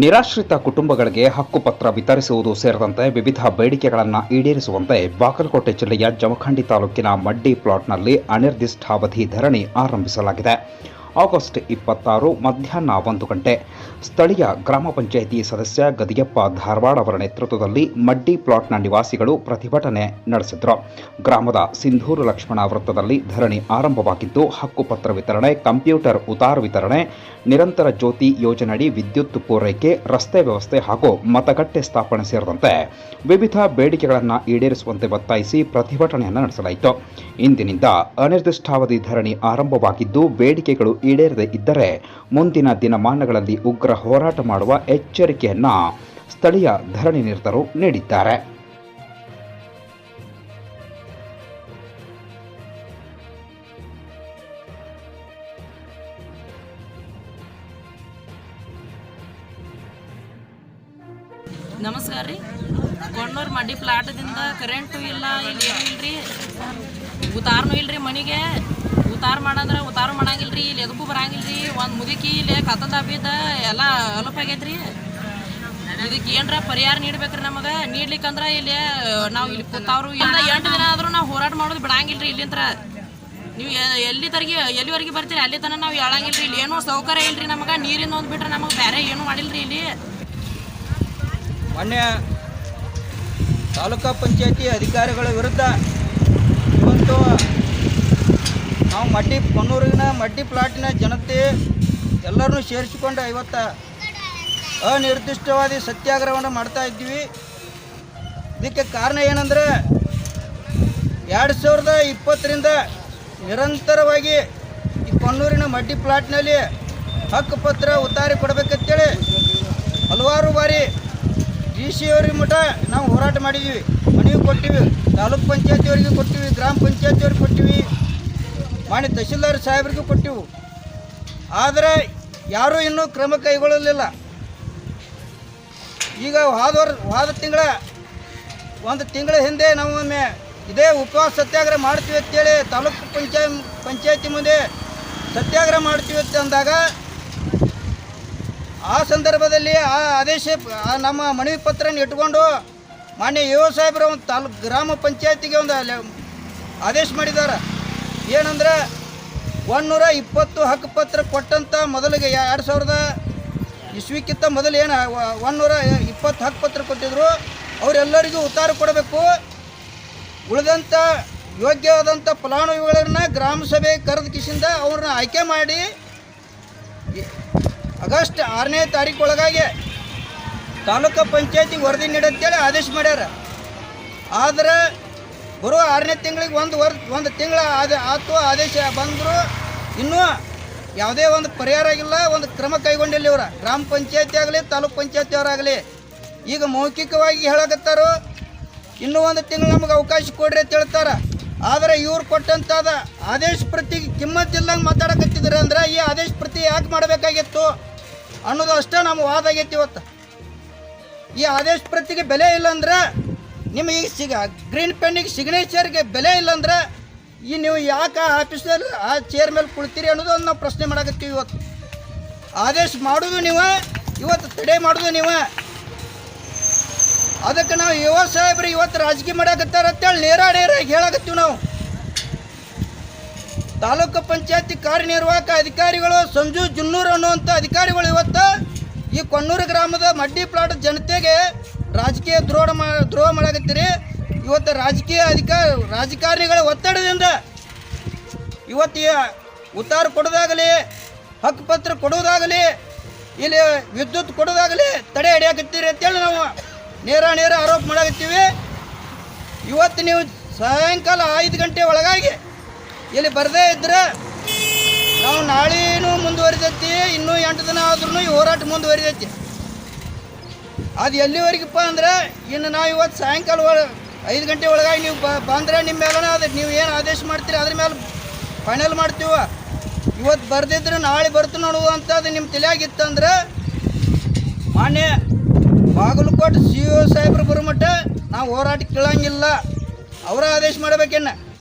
ನಿರಾಶ್ರಿತ ಕುಟುಂಬಗಳಿಗೆ ಹಕ್ಕುಪತ್ರ ವಿತರಿಸುವುದು ಸೇರಿದಂತೆ ವಿವಿಧ ಬೇಡಿಕೆಗಳನ್ನು ಈಡೇರಿಸುವಂತೆ ಬಾಗಲಕೋಟೆ ಜಿಲ್ಲೆಯ ಜಮಖಂಡಿ ತಾಲೂಕಿನ ಮಡ್ಡಿ ಪ್ಲಾಟ್ನಲ್ಲಿ ಅನಿರ್ದಿಷ್ಟಾವಧಿ ಧರಣಿ ಆರಂಭಿಸಲಾಗಿದೆ. ಆಗಸ್ಟ್ ಇಪ್ಪತ್ತಾರು ಮಧ್ಯಾಹ್ನ ಒಂದು ಗಂಟೆ. ಸ್ಥಳೀಯ ಗ್ರಾಮ ಪಂಚಾಯಿತಿ ಸದಸ್ಯ ಗದಿಯಪ್ಪ ಧಾರವಾಡ ಅವರ ನೇತೃತ್ವದಲ್ಲಿ ಮಡ್ಡಿ ಪ್ಲಾಟ್ನ ನಿವಾಸಿಗಳು ಪ್ರತಿಭಟನೆ ನಡೆಸಿದರು. ಗ್ರಾಮದ ಸಿಂಧೂರು ಲಕ್ಷ್ಮಣ ವೃತ್ತದಲ್ಲಿ ಧರಣಿ ಆರಂಭವಾಗಿದ್ದು, ಹಕ್ಕುಪತ್ರ ವಿತರಣೆ, ಕಂಪ್ಯೂಟರ್ ಉತಾರ ವಿತರಣೆ, ನಿರಂತರ ಜ್ಯೋತಿ ಯೋಜನೆಯಡಿ ವಿದ್ಯುತ್ ಪೂರೈಕೆ, ರಸ್ತೆ ವ್ಯವಸ್ಥೆ ಹಾಗೂ ಮತಗಟ್ಟೆ ಸ್ಥಾಪನೆ ಸೇರಿದಂತೆ ವಿವಿಧ ಬೇಡಿಕೆಗಳನ್ನು ಈಡೇರಿಸುವಂತೆ ಒತ್ತಾಯಿಸಿ ಪ್ರತಿಭಟನೆಯನ್ನು ನಡೆಸಲಾಯಿತು. ಇಂದಿನಿಂದ ಅನಿರ್ದಿಷ್ಟಾವಧಿ ಧರಣಿ ಆರಂಭವಾಗಿದ್ದು, ಬೇಡಿಕೆಗಳು ಈಡೇರದೇ ಇದ್ದರೆ ಮುಂದಿನ ದಿನಮಾನಗಳಲ್ಲಿ ಉಗ್ರ ಹೋರಾಟ ಮಾಡುವ ಎಚ್ಚರಿಕೆಯನ್ನ ಸ್ಥಳೀಯ ಧರಣಿ ನಿರತರು ನೀಡಿದ್ದಾರೆ. ನಮಸ್ಕಾರ ರೀ. ಗೊಂಡೂರ್ ಮಡ್ಡಿ ಪ್ಲಾಟದಿಂದ ಕರೆಂಟು ಇಲ್ಲ, ಇಲ್ಲಿ ಏನೂ ಇಲ್ರಿ? ಉತಾರನೂ ಇಲ್ರಿ ಮನೆಗೆ? ಉತಾರ ಮಾಡಂದ್ರೆ ಉತ್ತಾರ ಮಾಡಂಗಿಲ್ಲ ರೀ ಇಲ್ಲಿ ಎದಕ್ಕೂ ಬರಂಗಿಲ್ರಿ. ಒಂದು ಮುದುಕಿ ಇಲ್ಲಿ ಕತ್ತ ಬಿದ್ದ ಎಲ್ಲ ಅಲಪ್ ಆಗೈತ್ರಿ. ಇದಕ್ಕೆ ಏನರ ಪರಿಹಾರ ನೀಡ್ಬೇಕ್ರಿ ನಮಗೆ. ನೀಡ್ಲಿಕ್ಕಂದ್ರೆ ಇಲ್ಲಿ, ನಾವು ಇಲ್ಲಿ ಕೂತಾವ್ರು ಎಲ್ಲ ಎಂಟು ದಿನ ಆದರೂ ನಾವು ಹೋರಾಟ ಮಾಡೋದು ಬಿಡಂಗಿಲ್ರಿ ಇಲ್ಲಿಂತ್ರ. ನೀವು ಎಲ್ಲಿ ತರಗಿ, ಎಲ್ಲಿವರೆಗೆ ಬರ್ತೀರಿ, ಅಲ್ಲಿ ತನಕ ನಾವು ಹೇಳಂಗಿಲ್ರಿ. ಇಲ್ಲಿ ಏನೋ ಸೌಕರ್ಯ ಇಲ್ರಿ ನಮಗೆ. ನೀರಿಂದ ಒಂದು ಬಿಟ್ರೆ ನಮಗೆ ಬೇರೆ ಏನೂ ರೀ ಇಲ್ಲಿ. ಮೊನ್ನೆ ತಾಲೂಕಾ ಪಂಚಾಯತಿ ಅಧಿಕಾರಿಗಳ ವಿರುದ್ಧ ಇವತ್ತು ನಾವು ಮಡ್ಡಿ ಕೊನ್ನೂರಿನ ಮಡ್ಡಿ ಪ್ಲಾಟಿನ ಜನತೆ ಎಲ್ಲರನ್ನೂ ಸೇರಿಸಿಕೊಂಡು ಇವತ್ತು ಅನಿರ್ದಿಷ್ಟವಾದಿ ಸತ್ಯಾಗ್ರಹವನ್ನು ಮಾಡ್ತಾ ಇದ್ದೀವಿ. ಇದಕ್ಕೆ ಕಾರಣ ಏನಂದರೆ ಎರಡು ಸಾವಿರದ ಇಪ್ಪತ್ತರಿಂದ ನಿರಂತರವಾಗಿ ಈ ಕೊನ್ನೂರಿನ ಮಡ್ಡಿ ಪ್ಲಾಟ್ನಲ್ಲಿ ಹಕ್ಕುಪತ್ರ ಉತ್ತಾರಿ ಕೊಡಬೇಕಂತೇಳಿ ಹಲವಾರು ಬಾರಿ ಡಿ ಸಿ ಅವ್ರಿಗೆ ಮಠ ನಾವು ಹೋರಾಟ ಮಾಡಿದ್ದೀವಿ. ಮನೆಗೆ ಕೊಟ್ಟಿವಿ, ತಾಲೂಕ್ ಪಂಚಾಯತಿಯವರಿಗೆ ಕೊಟ್ಟಿವಿ, ಗ್ರಾಮ ಪಂಚಾಯತಿಯವ್ರಿಗೆ ಕೊಟ್ಟಿವಿ. ಮಾನ್ಯ ತಹಶೀಲ್ದಾರ್ ಸಾಹೇಬ್ರಿಗೂ ಕೊಟ್ಟಿವು. ಆದರೆ ಯಾರೂ ಇನ್ನೂ ಕ್ರಮ ಕೈಗೊಳ್ಳಲಿಲ್ಲ. ಈಗ ಹೋದ ಹಾದ ತಿಂಗಳ, ಒಂದು ತಿಂಗಳ ಹಿಂದೆ ನಾವು ಒಮ್ಮೆ ಇದೇ ಉಪವಾಸ ಸತ್ಯಾಗ್ರಹ ಮಾಡ್ತೀವಿ ಅಂತೇಳಿ ತಾಲೂಕು ಪಂಚಾಯ ಪಂಚಾಯತಿ ಮುಂದೆ ಸತ್ಯಾಗ್ರಹ ಮಾಡ್ತೀವಿ ಅಂತ ಅಂದಾಗ ಆ ಸಂದರ್ಭದಲ್ಲಿ ಆ ಆದೇಶ ನಮ್ಮ ಮನವಿ ಪತ್ರನ ಇಟ್ಕೊಂಡು ಮಾನ್ಯ ಯುವ ಸಾಹೇಬರು ಒಂದು ತಾಲೂಕು ಗ್ರಾಮ ಪಂಚಾಯತಿಗೆ ಒಂದು ಆದೇಶ ಮಾಡಿದ್ದಾರೆ. ಏನಂದ್ರೆ ಒಂದೂರ ಇಪ್ಪತ್ತು ಹಕ್ಕು ಪತ್ರ ಕೊಟ್ಟಂಥ ಮೊದಲಿಗೆ ಎರಡು ಸಾವಿರದ ಇಸ್ವಿಕ್ಕಿಂತ ಮೊದಲು ಏನು ಒಂದೂರ ಇಪ್ಪತ್ತು ಹಕ್ಕು ಪತ್ರ ಕೊಟ್ಟಿದ್ರು. ಅವರೆಲ್ಲರಿಗೂ ಉತ್ತಾರ ಕೊಡಬೇಕು. ಉಳಿದಂಥ ಯೋಗ್ಯವಾದಂಥ ಫಲಾನುಭವಿಗಳನ್ನ ಗ್ರಾಮ ಸಭೆ ಕರೆದ ಕಿಸಿಂದ ಅವ್ರನ್ನ ಆಯ್ಕೆ ಮಾಡಿ ಆಗಸ್ಟ್ ಆರನೇ ತಾರೀಕು ತಾಲೂಕು ಪಂಚಾಯತಿಗೆ ವರದಿ ನೀಡಂತೇಳಿ ಆದೇಶ ಮಾಡ್ಯಾರ. ಆದ್ರೆ ಬರೋ ಆರನೇ ತಿಂಗಳಿಗೆ ಒಂದು ವರ್, ಒಂದು ತಿಂಗಳ ಆದ, ಆತು, ಆದೇಶ ಬಂದರೂ. ಇನ್ನೂ ಯಾವುದೇ ಒಂದು ಪರಿಹಾರ ಆಗಿಲ್ಲ, ಒಂದು ಕ್ರಮ ಕೈಗೊಂಡಿಲ್ಲ ಇವ್ರ. ಗ್ರಾಮ ಪಂಚಾಯತಿ ಆಗಲಿ, ತಾಲೂಕು ಪಂಚಾಯತಿ ಅವರಾಗಲಿ ಈಗ ಮೌಖಿಕವಾಗಿ ಹೇಳಕತ್ತಾರೋ. ಇನ್ನೂ ಒಂದು ತಿಂಗಳು ನಮಗೆ ಅವಕಾಶ ಕೊಡ್ರಿ ಅಂತ ಹೇಳ್ತಾರ. ಆದರೆ ಇವ್ರು ಕೊಟ್ಟಂತಾದ ಆದೇಶ ಪ್ರತಿಗೆ ಕಿಮ್ಮತ್ತಿಲ್ಲಂಗೆ ಮಾತಾಡಕತ್ತಿದ್ರೆ ಅಂದ್ರೆ ಈ ಆದೇಶ ಪ್ರತಿ ಯಾಕೆ ಮಾಡಬೇಕಾಗಿತ್ತು? ಅನ್ನೋದು ಅಷ್ಟೇ ನಮ್ಮ ವಾದ ಆಗೈತಿ ಇವತ್ತು. ಈ ಆದೇಶ ಪ್ರತಿಗೆ ಬೆಲೆ ಇಲ್ಲ ಅಂದ್ರೆ ನಿಮಗೆ ಸಿಗ ಗ್ರೀನ್ ಪೆನ್ನಿಗೆ ಸಿಗ್ನೇಚರ್ಗೆ ಬೆಲೆ ಇಲ್ಲಂದ್ರೆ ಈ ನೀವು ಯಾಕೆ ಆ ಆಫೀಸಲ್ಲಿ ಆ ಚೇರ್ ಮೇಲೆ ಕುಳ್ತೀರಿ ಅನ್ನೋದು ಒಂದು ನಾವು ಪ್ರಶ್ನೆ ಮಾಡಕತ್ತೀವಿ ಇವತ್ತು. ಆದೇಶ ಮಾಡೋದು ನೀವು, ಇವತ್ತು ತಡೆ ಮಾಡೋದು ನೀವು. ಅದಕ್ಕೆ ನಾವು ಯುವ ಸಾಹೇಬ್ರು ಇವತ್ತು ರಾಜಕೀಯ ಮಾಡಾಕತ್ತಾರ ಅಂತೇಳಿ ನೇರ ನೇರಾಗಿ ಹೇಳಾಕತ್ತೀವಿ ನಾವು. ತಾಲೂಕು ಪಂಚಾಯತಿ ಕಾರ್ಯನಿರ್ವಾಹಕ ಅಧಿಕಾರಿಗಳು, ಸಂಜು ಜುನ್ನೂರ್ ಅನ್ನುವಂಥ ಅಧಿಕಾರಿಗಳು ಇವತ್ತು ಈ ಕೊಣ್ಣೂರು ಗ್ರಾಮದ ಮಡ್ಡಿ ಪ್ಲಾಟ್ ಜನತೆಗೆ ರಾಜಕೀಯ ದ್ರೋಹ ಮಾ, ದ್ರೋಹ ಮಾಡಾಕತ್ತೀರಿ. ಇವತ್ತು ರಾಜಕೀಯ ಅಧಿಕಾರ ರಾಜಕಾರಣಿಗಳ ಒತ್ತಡದಿಂದ ಇವತ್ತು ಉತ್ತಾರ ಕೊಡೋದಾಗಲಿ ಹಕ್ಕುಪತ್ರ ಕೊಡೋದಾಗಲಿ, ಇಲ್ಲಿ ವಿದ್ಯುತ್ ಕೊಡೋದಾಗಲಿ ತಡೆ ಹಿಡಿಯಾಕತ್ತೀರಿ ಅಂತೇಳಿ ನಾವು ನೇರ ನೇರ ಆರೋಪ ಮಾಡಾಕತ್ತೀವಿ. ಇವತ್ತು ನೀವು ಸಾಯಂಕಾಲ ಐದು ಗಂಟೆ ಒಳಗಾಗಿ ಇಲ್ಲಿ ಬರದೇ ಇದ್ರೆ ನಾವು ನಾಳೆನೂ ಮುಂದುವರಿದೈತಿ ಇನ್ನೂ ಎಂಟು ದಿನ ಆದ್ರೂ ಈ ಹೋರಾಟ ಮುಂದುವರಿದೈತಿ ಅದು ಎಲ್ಲಿವರೆಗಪ್ಪ ಅಂದ್ರೆ ಇನ್ನು ನಾವು ಇವತ್ತು ಸಾಯಂಕಾಲ ಐದು ಗಂಟೆ ಒಳಗಾಗಿ ನೀವು ಬಂದರೆ ನಿಮ್ಮ ಮೇಲೆ ಅದು ನೀವು ಏನು ಆದೇಶ ಮಾಡ್ತೀರಿ ಅದ್ರ ಮೇಲೆ ಫೈನಲ್ ಮಾಡ್ತೀವ. ಇವತ್ತು ಬರ್ದಿದ್ರೆ ನಾಳೆ ಬರ್ತು ನೋಡುವ ಅಂತ ಅದು ನಿಮ್ಮ ತಲೆಯಾಗಿತ್ತಂದ್ರೆ ಮಾನ್ಯ ಬಾಗಲಕೋಟೆ ಸಿ ಒ ಸಾಹೇಬ್ರು ಬರೋ ನಾವು ಹೋರಾಟ ಕೇಳಂಗಿಲ್ಲ. ಅವರ ಆದೇಶ ಮಾಡ್ಬೇಕೇನ